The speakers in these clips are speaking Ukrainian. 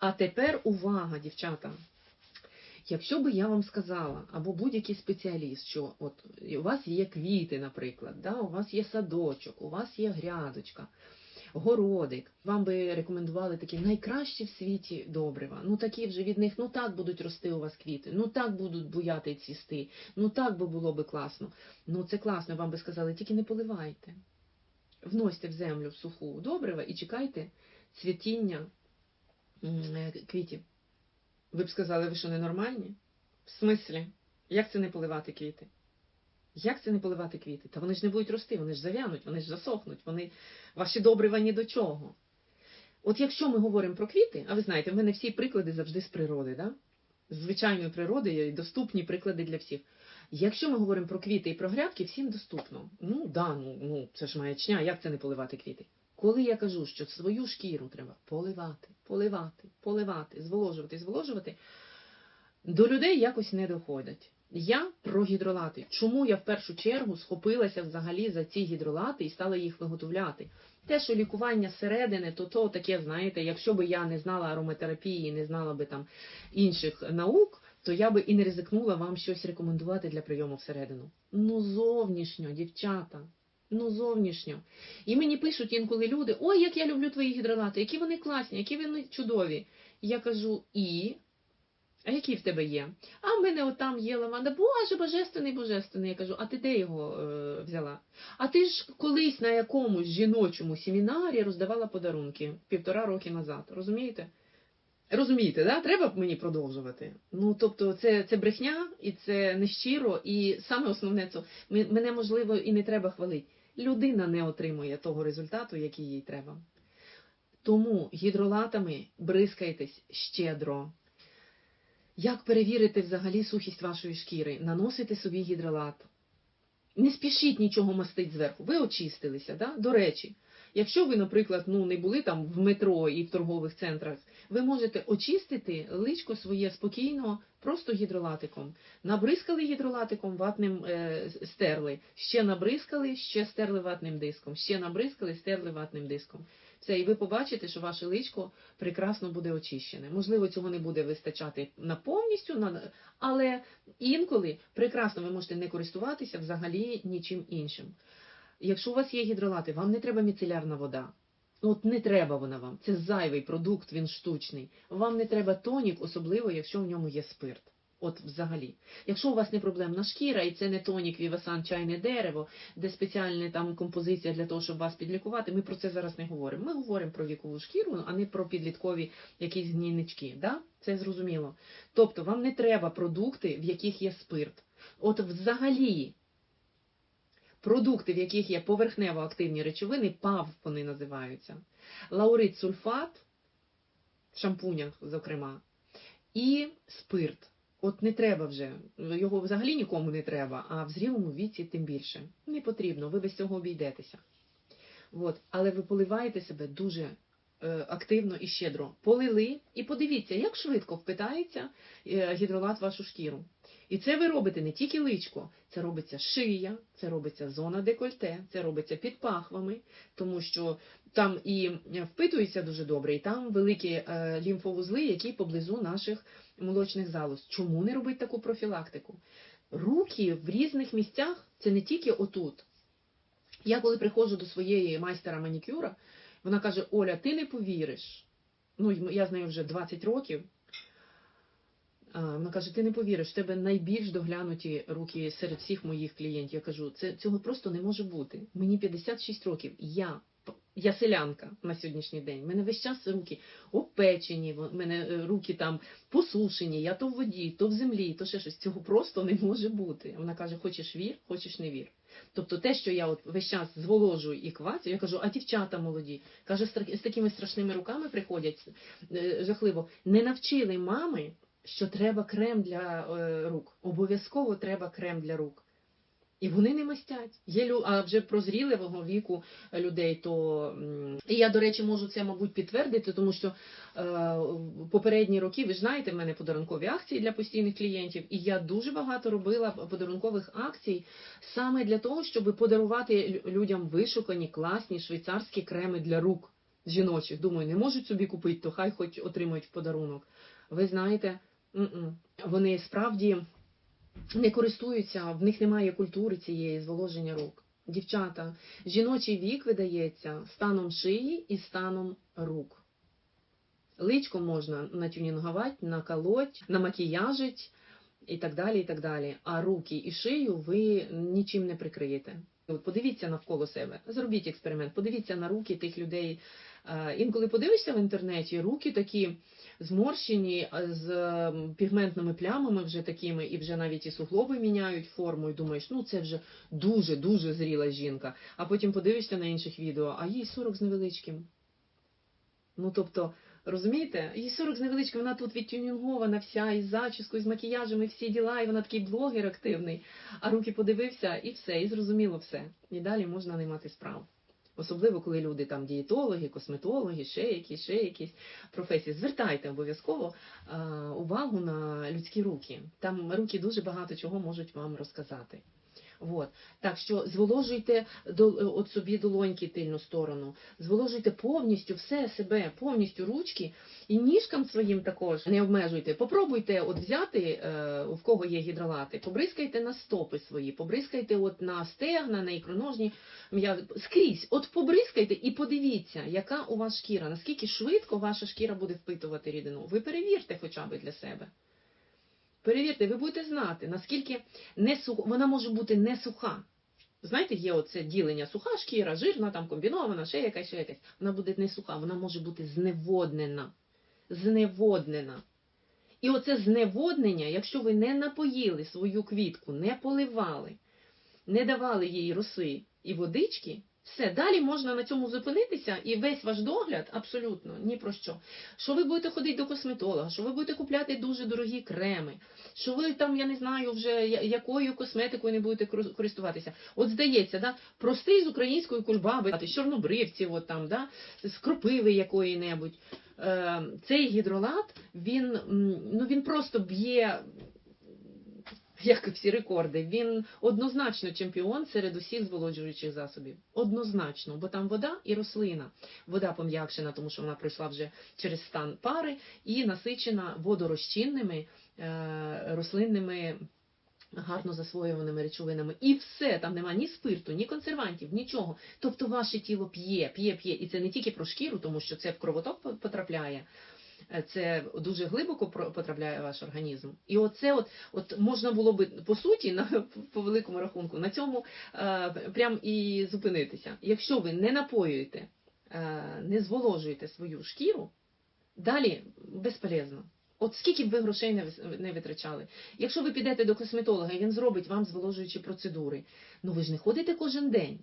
А тепер увага, дівчата. Якщо би я вам сказала, або будь-який спеціаліст, що от у вас є квіти, наприклад, да, у вас є садочок, у вас є грядочка, городик, вам би рекомендували такі найкращі в світі добрива. Ну такі вже від них, ну так будуть рости у вас квіти, ну так будуть буяти і цвісти, ну так би було би класно. Ну це класно, вам би сказали, тільки не поливайте. Вносьте в землю в суху добрива і чекайте цвітіння квітів. Ви б сказали, ви що ненормальні? В смислі? Як це не поливати квіти? Як це не поливати квіти? Та вони ж не будуть рости, вони ж зав'януть, вони ж засохнуть, вони ваші добрива ні до чого. От якщо ми говоримо про квіти, а ви знаєте, в мене всі приклади завжди з природи, да? з звичайної природи є доступні приклади для всіх. Якщо ми говоримо про квіти і про грядки, всім доступно. Ну да, ну, ну це ж маячня, як це не поливати квіти? Коли я кажу, що свою шкіру треба поливати, поливати, поливати, зволожувати, зволожувати, до людей якось не доходять. Я про гідролати. Чому я в першу чергу схопилася взагалі за ці гідролати і стала їх виготовляти? Те, що лікування зсередини, то то таке, знаєте, якщо би я не знала ароматерапії, не знала би там інших наук, то я би і не ризикнула вам щось рекомендувати для прийому всередину. Ну, зовнішньо, дівчата. Ну, зовнішньо. І мені пишуть інколи люди: ой, як я люблю твої гідролати, які вони класні, які вони чудові. Я кажу, і. А які в тебе є? А в мене отам є лаванда. Боже, божественний, божественний. Я кажу, а ти де його е, взяла? А ти ж колись на якомусь жіночому семінарі роздавала подарунки півтора роки назад. Розумієте? Розумієте, да? треба мені продовжувати. Ну, тобто, це, це брехня, і це нещиро, і саме основне це мене можливо і не треба хвалити. Людина не отримує того результату, який їй треба. Тому гідролатами бризкайтесь щедро. Як перевірити взагалі сухість вашої шкіри? Наносите собі гідролат. Не спішіть нічого мастить зверху. Ви очистилися, да? До речі, якщо ви, наприклад, ну, не були там в метро і в торгових центрах, ви можете очистити личко своє спокійно, просто гідролатиком. Набризкали гідролатиком, ватним е, стерли, ще набризкали, ще стерли ватним диском, ще набризкали, стерли ватним диском. Все, і ви побачите, що ваше личко прекрасно буде очищене. Можливо, цього не буде вистачати на повністю, але інколи прекрасно ви можете не користуватися взагалі нічим іншим. Якщо у вас є гідролати, вам не треба міцелярна вода. От не треба вона вам. Це зайвий продукт, він штучний. Вам не треба тонік, особливо, якщо в ньому є спирт. От взагалі. Якщо у вас не проблемна шкіра, і це не тонік Вівасан чайне дерево, де спеціальна там композиція для того, щоб вас підлікувати, ми про це зараз не говоримо. Ми говоримо про вікову шкіру, а не про підліткові якісь гнійнички. Да? Це зрозуміло. Тобто вам не треба продукти, в яких є спирт. От взагалі продукти, в яких є поверхнево активні речовини, ПАВ вони називаються. Лаурит сульфат, в шампунях, зокрема, і спирт. От не треба вже, його взагалі нікому не треба, а в зрілому віці тим більше. Не потрібно, ви без цього обійдетеся. От. Але ви поливаєте себе дуже е, активно і щедро. Полили і подивіться, як швидко впитається е, гідролат в вашу шкіру. І це ви робите не тільки личко, це робиться шия, це робиться зона декольте, це робиться під пахвами, тому що там і впитується дуже добре, і там великі е, лімфовузли, які поблизу наших молочних залоз. Чому не робити таку профілактику? Руки в різних місцях це не тільки отут. Я коли приходжу до своєї майстера манікюра, вона каже: Оля, ти не повіриш. Ну, я з нею вже 20 років. Вона каже: ти не повіриш, в тебе найбільш доглянуті руки серед всіх моїх клієнтів. Я кажу, це цього просто не може бути. Мені 56 років. Я я селянка на сьогоднішній день. У мене весь час руки опечені, в мене е, руки там посушені, я то в воді, то в землі, то ще щось. Цього просто не може бути. Вона каже: хочеш вір, хочеш не вір. Тобто те, що я от весь час зволожую і квацю, я кажу, а дівчата молоді, каже, з такими страшними руками приходять е, жахливо. Не навчили мами, що треба крем для е, рук. Обов'язково треба крем для рук. І вони не мастять. Є. А вже прозрілого віку людей, то і я, до речі, можу це, мабуть, підтвердити, тому що е, попередні роки, ви ж знаєте, в мене подарункові акції для постійних клієнтів, і я дуже багато робила подарункових акцій саме для того, щоб подарувати людям вишукані, класні швейцарські креми для рук. жіночих. Думаю, не можуть собі купити, то хай хоч отримають в подарунок. Ви знаєте, вони справді не користуються, в них немає культури цієї зволоження рук. Дівчата, жіночий вік видається станом шиї і станом рук. Личко можна натюнінгувати, наколоть, намакіяжить і так далі. і так далі. А руки і шию ви нічим не прикриєте. От подивіться навколо себе, зробіть експеримент, подивіться на руки тих людей. Е, Інколи подивишся в інтернеті, руки такі зморщені е, з пігментними плямами, вже такими, і вже навіть і суглоби міняють форму, і думаєш, ну це вже дуже дуже зріла жінка. А потім подивишся на інших відео, а їй 40 з невеличким. Ну тобто, розумієте, їй 40 з невеличким, вона тут відтюнінгована вся, із зачіскою, з макіяжем, і всі діла, і вона такий блогер активний. А руки подивився, і все, і зрозуміло все. І далі можна не мати справ. Особливо, коли люди там дієтологи, косметологи, ще якісь, ще якісь професії. Звертайте обов'язково е, увагу на людські руки. Там руки дуже багато чого можуть вам розказати. От. Так що зволожуйте от собі долоньки тильну сторону, зволожуйте повністю все себе, повністю ручки і ніжкам своїм також не обмежуйте. Попробуйте от взяти, е, в кого є гідролати, побризкайте на стопи свої, побризкайте от на стегна, на ікроножні м'язи, скрізь. От побризкайте і подивіться, яка у вас шкіра, наскільки швидко ваша шкіра буде впитувати рідину. Ви перевірте хоча б для себе. Перевірте, ви будете знати, наскільки не сух... вона може бути не суха. Знаєте, є оце ділення суха шкіра, жирна, там комбінована, ще якась, ще якась. Вона буде не суха, вона може бути зневоднена. Зневоднена. І оце зневоднення, якщо ви не напоїли свою квітку, не поливали, не давали їй роси і водички, все, далі можна на цьому зупинитися, і весь ваш догляд абсолютно ні про що. Що ви будете ходити до косметолога, що ви будете купляти дуже дорогі креми, що ви там, я не знаю, вже якою косметикою не будете користуватися. От здається, да, простий з української кульбаби, з чорнобривці, от там, да, з кропиви якої-небудь. Е, цей гідролат, він, ну, він просто б'є як і всі рекорди, він однозначно чемпіон серед усіх зволоджуючих засобів. Однозначно, бо там вода і рослина. Вода пом'якшена, тому що вона пройшла вже через стан пари, і насичена водорозчинними е, рослинними. Гарно засвоюваними речовинами, і все там нема ні спирту, ні консервантів, нічого. Тобто ваше тіло п'є, п'є, п'є, і це не тільки про шкіру, тому що це в кровоток по- потрапляє, це дуже глибоко потрапляє в ваш організм. І оце от, от можна було би по суті, на по великому рахунку, на цьому е, прям і зупинитися. Якщо ви не напоюєте, е, не зволожуєте свою шкіру, далі безполезно. От скільки б ви грошей не, не витрачали. Якщо ви підете до косметолога, і він зробить вам зволожуючі процедури, ну ви ж не ходите кожен день.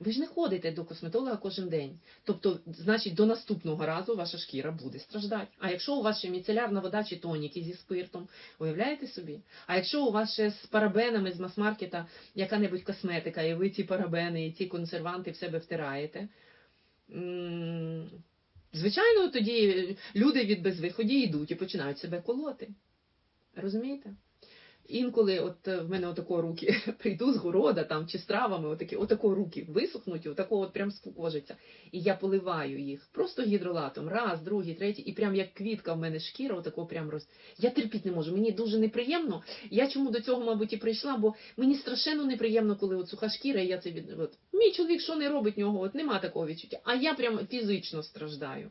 Ви ж не ходите до косметолога кожен день. Тобто, значить, до наступного разу ваша шкіра буде страждати. А якщо у вас ще міцелярна вода чи тоніки зі спиртом, уявляєте собі? А якщо у вас ще з парабенами з мас-маркета яка-небудь косметика, і ви ці парабени і ці консерванти в себе втираєте, звичайно, тоді люди від безвиході йдуть і починають себе колоти. Розумієте? Інколи, от е, в мене отако руки прийду з города там чи з травами, отакі, отако руки висохнуть, отако от прям скукожиться. І я поливаю їх просто гідролатом, раз, другий, третій, і прям як квітка в мене шкіра, отако прям роз. Я терпіти не можу. Мені дуже неприємно. Я чому до цього, мабуть, і прийшла, бо мені страшенно неприємно, коли от суха шкіра, і я це від. От. Мій чоловік що не робить нього, от нема такого відчуття. А я прям фізично страждаю.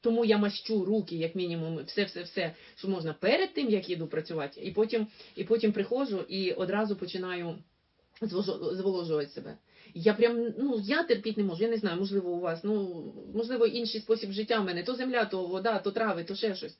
Тому я мащу руки, як мінімум, все-все-все, що можна перед тим, як їду працювати, і потім, і потім приходжу і одразу починаю зволожувати себе. Я прям, ну, я терпіти не можу, я не знаю, можливо, у вас, ну, можливо, інший спосіб життя в мене, то земля, то вода, то трави, то ще щось.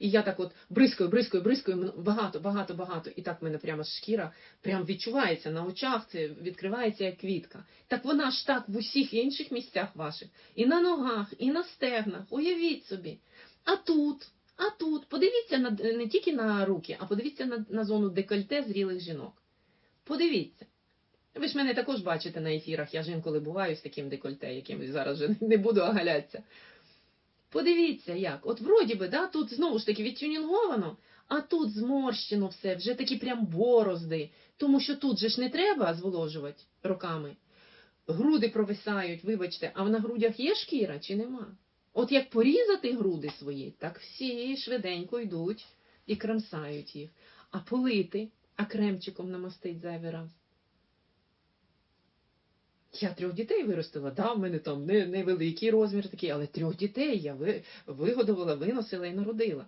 І я так от бризкаю, бризкаю, м- багато, багато, багато. І так в мене прямо шкіра прям відчувається на очах, це відкривається як квітка. Так вона ж так в усіх інших місцях ваших. І на ногах, і на стегнах. Уявіть собі. А тут, а тут, подивіться на, не тільки на руки, а подивіться на, на зону декольте зрілих жінок. Подивіться. Ви ж мене також бачите на ефірах, я ж інколи буваю з таким декольте, яким зараз вже не буду огалятися. Подивіться як. От вроді би, да, тут знову ж таки відтюнінговано, а тут зморщено все, вже такі прям борозди. Тому що тут же ж не треба зволожувати роками. груди провисають, вибачте, а на грудях є шкіра чи нема? От як порізати груди свої, так всі швиденько йдуть і крамсають їх. А полити, а кремчиком намастить зайвий раз. Я трьох дітей виростила, да, в мене там не- невеликий розмір такий, але трьох дітей я ви- вигодувала, виносила і народила.